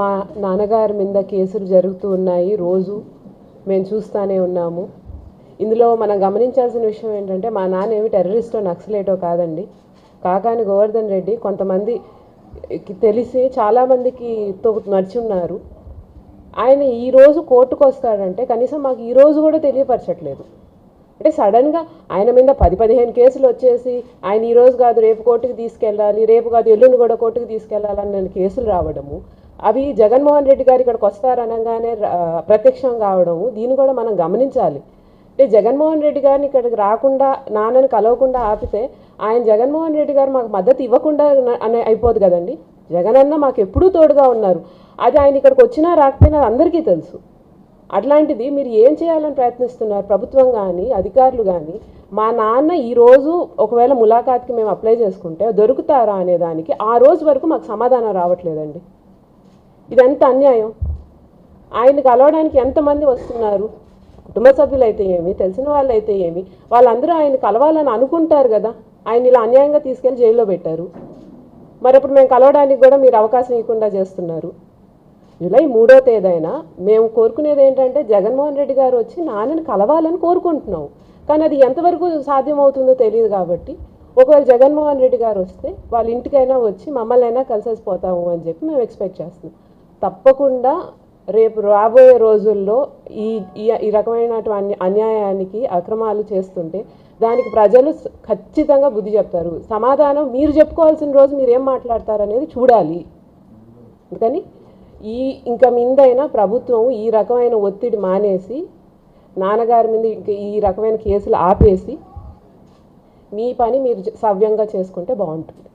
మా నాన్నగారి మీద కేసులు జరుగుతూ ఉన్నాయి. రోజు మేము చూస్తూనే ఉన్నాము. ఇందులో మనం గమనించాల్సిన విషయం ఏంటంటే మా నాన్న ఏమి టెర్రరిస్టో నక్సలేటో కాదండి. కాకాని గోవర్ధన్ రెడ్డి కొంతమంది తెలిసి చాలామందికి తో నడిచి ఉన్నారు. ఆయన ఈ రోజు కోర్టుకు వస్తాడంటే కనీసం మాకు ఈరోజు కూడా తెలియపరచట్లేదు. అంటే సడన్గా ఆయన మీద పది పదిహేను కేసులు వచ్చేసి ఆయన ఈరోజు కాదు రేపు కోర్టుకు తీసుకెళ్ళాలి రేపు కాదు ఎల్లుండి కూడా కోర్టుకు తీసుకెళ్ళాలని కేసులు రావడము అవి జగన్మోహన్ రెడ్డి గారు ఇక్కడికి వస్తారనగానే ప్రత్యక్షం కావడము దీన్ని కూడా మనం గమనించాలి. అంటే జగన్మోహన్ రెడ్డి గారిని ఇక్కడికి రాకుండా నాన్నని కలవకుండా ఆపితే ఆయన జగన్మోహన్ రెడ్డి గారు మాకు మద్దతు ఇవ్వకుండా అనే అయిపోదు కదండి. జగన్ అన్న మాకు ఎప్పుడూ తోడుగా ఉన్నారు. అది ఆయన ఇక్కడికి వచ్చినా రాకపోయినా అందరికీ తెలుసు. అట్లాంటిది మీరు ఏం చేయాలని ప్రయత్నిస్తున్నారు? ప్రభుత్వం కానీ అధికారులు కానీ మా నాన్న ఈరోజు ఒకవేళ ములాఖాత్కి మేము అప్లై చేసుకుంటే దొరుకుతారా అనే దానికి ఆ రోజు వరకు మాకు సమాధానం రావట్లేదండి. ఇదెంత అన్యాయం. ఆయన్ని కలవడానికి ఎంతమంది వస్తున్నారు? కుటుంబ సభ్యులు అయితే ఏమి? తెలిసిన వాళ్ళు అయితే ఏమి? వాళ్ళందరూ ఆయన కలవాలని అనుకుంటారు కదా. ఆయన ఇలా అన్యాయంగా తీసుకెళ్ళి జైల్లో పెట్టారు. మరి అప్పుడు మేము కలవడానికి కూడా మీరు అవకాశం ఇవ్వకుండా చేస్తున్నారు. జూలై మూడో తేదైనా మేము కోరుకునేది ఏంటంటే జగన్మోహన్ రెడ్డి గారు వచ్చి నాన్నని కలవాలని కోరుకుంటున్నాం. కానీ అది ఎంతవరకు సాధ్యమవుతుందో తెలియదు కాబట్టి ఒకవేళ జగన్మోహన్ రెడ్డి గారు వస్తే వాళ్ళ ఇంటికైనా వచ్చి మమ్మల్ని అయినా కలిసేసిపోతాము అని చెప్పి మేము ఎక్స్పెక్ట్ చేస్తున్నాం. తప్పకుండా రేపు రాబోయే రోజుల్లో ఈ ఈ- ఈ రకమైనటువంటి అన్యాయానికి అక్రమాలు చేస్తుంటే దానికి ప్రజలు ఖచ్చితంగా బుద్ధి చెప్తారు. సమాధానం మీరు చెప్పుకోవాల్సిన రోజు మీరు ఏం మాట్లాడతారు అనేది చూడాలి. అందుకని ఈ ఇంకా మిందైనా ప్రభుత్వం ఈ రకమైన ఒత్తిడి మానేసి నాన్నగారి మీద ఇంకా ఈ రకమైన కేసులు ఆపేసి మీ పని మీరు సవ్యంగా చేసుకుంటే బాగుంటుంది.